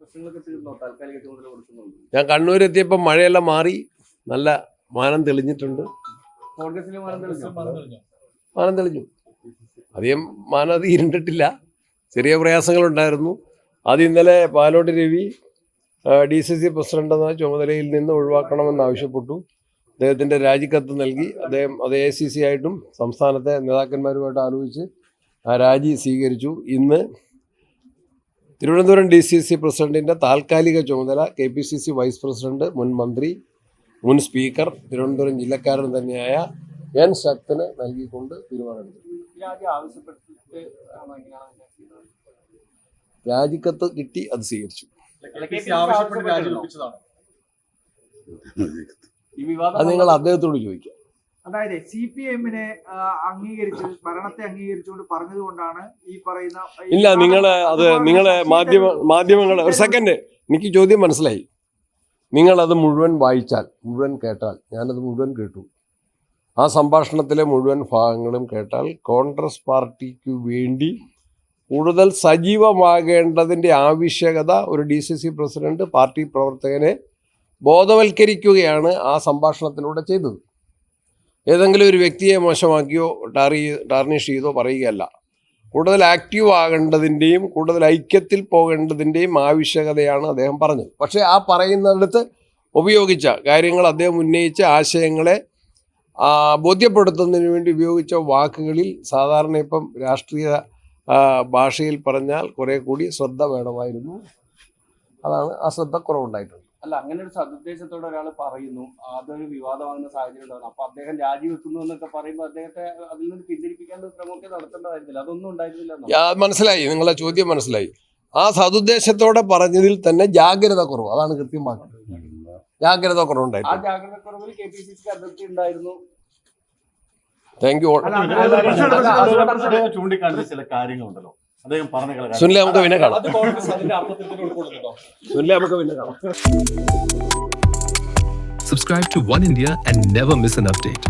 പ്രശ്നങ്ങളൊക്കെ കണ്ണൂർ എത്തിയപ്പോൾ ഞാൻ മഴയെല്ലാം മാറി. നല്ല മാനം തെളിഞ്ഞിട്ടുണ്ട്. കോൺഗ്രസിലെ മാനം തെളിഞ്ഞോ? മാനം തെളിഞ്ഞു? അധികം മാനം അത് ഇരുണ്ടിട്ടില്ല ചെറിയ പ്രയാസങ്ങളുണ്ടായിരുന്നു. അത് ഇന്നലെ Palode Ravi D C C president എന്ന ചുമതലയിൽ നിന്ന് ഒഴിവാക്കണമെന്ന് ആവശ്യപ്പെട്ടു. അദ്ദേഹത്തിന്റെ രാജിക്കത്ത് നൽകി. അദ്ദേഹം അത് എ സി സി ആയിട്ടും സംസ്ഥാനത്തെ നേതാക്കന്മാരുമായിട്ട് ആലോചിച്ച് ആ രാജി സ്വീകരിച്ചു. ഇന്ന് തിരുവനന്തപുരം ഡി സി സി പ്രസിഡന്റിന്റെ താൽക്കാലിക ചുമതല K P C C vice president മുൻ മന്ത്രി മുൻ സ്പീക്കർ തിരുവനന്തപുരം ജില്ലക്കാരൻ തന്നെയായ എൻ ശക്തന് നൽകിക്കൊണ്ട് തീരുമാനമെടുത്തു? രാജിക്കത്ത് കിട്ടി അത് സ്വീകരിച്ചു. അത് നിങ്ങൾ അദ്ദേഹത്തോട് ചോദിക്കാം. അതായത് സി പി എമ്മിനെ അംഗീകരിച്ച് ഭരണത്തെ അംഗീകരിച്ചുകൊണ്ട് പറഞ്ഞതുകൊണ്ടാണ് ഈ പറയുന്ന ഇല്ല നിങ്ങൾ അത് നിങ്ങളെ മാധ്യമ മാധ്യമങ്ങൾ ഒരു സെക്കൻഡ് എനിക്ക് ചോദ്യം മനസ്സിലായി. നിങ്ങളത് മുഴുവൻ വായിച്ചാൽ മുഴുവൻ കേട്ടാൽ ഞാനത് മുഴുവൻ കേട്ടു. ആ സംഭാഷണത്തിലെ മുഴുവൻ ഭാഗങ്ങളും കേട്ടാൽ കോൺഗ്രസ് പാർട്ടിക്ക് വേണ്ടി കൂടുതൽ സജീവമാകേണ്ടതിന്റെ ആവശ്യകത ഒരു D C C president party പ്രവർത്തകനെ ബോധവൽക്കരിക്കുകയാണ് ആ സംഭാഷണത്തിലൂടെ ചെയ്തത്. ഏതെങ്കിലും ഒരു വ്യക്തിയെ മോശമാക്കിയോ ടാറി ടാർണിഷ് ചെയ്തോ പറയുകയല്ല. കൂടുതൽ ആക്റ്റീവ് ആകേണ്ടതിന്റെയും കൂടുതൽ ഐക്യത്തിൽ പോകേണ്ടതിന്റെയും ആവശ്യകതയാണ് അദ്ദേഹം പറഞ്ഞത്. പക്ഷേ ആ പറയുന്നിടത്ത് ഉപയോഗിച്ച കാര്യങ്ങൾ അദ്ദേഹം ഉന്നയിച്ച ആശയങ്ങളെ ബോധ്യപ്പെടുത്തുന്നതിന് വേണ്ടി ഉപയോഗിച്ച വാക്കുകളിൽ സാധാരണ ഇപ്പം രാഷ്ട്രീയ ഭാഷയിൽ പറഞ്ഞാൽ കുറേ കൂടി ശ്രദ്ധ വേണമായിരുന്നു. അതാണ് ആ ശ്രദ്ധ കുറവുണ്ടായിട്ടുണ്ട് അല്ല അങ്ങനെ ഒരു സദുദ്ദേശത്തോടെ ഒരാൾ പറയുന്നു അതൊരു വിവാദമാകുന്ന സാഹചര്യം ഉണ്ടാകുന്നു അപ്പൊ അദ്ദേഹം രാജിവെക്കുന്നു എന്നൊക്കെ പറയുമ്പോൾ അദ്ദേഹത്തെ അതിൽ നിന്ന് പിന്തിരിപ്പിക്കാൻ ഒരു ശ്രമമൊക്കെ നടത്തേണ്ടതായിരുന്നില്ല അതൊന്നും ഉണ്ടായിരുന്നില്ല മനസ്സിലായി നിങ്ങളെ ചോദ്യം മനസ്സിലായി ആ സതുദ്ദേശത്തോടെ പറഞ്ഞതിൽ തന്നെ ജാഗ്രത കുറവ് അതാണ് കൃത്യമാക്കുന്നത് ജാഗ്രത ആ കുറവുണ്ടായിട്ടുണ്ട് ജാഗ്രത കുറവിൽ കെ പി സി സിക്ക് അതിർത്തി ഉണ്ടായിരുന്നു താങ്ക് യു ചൂണ്ടിക്കാണിച്ച ചില കാര്യങ്ങളുണ്ടല്ലോ അദ്ദേഹം പറഞ്ഞ സുനിലെ നമുക്ക് പിന്നെ കാണാം സുനിലെ നമുക്ക് പിന്നെ കാണാം Subscribe to One India and never miss an update.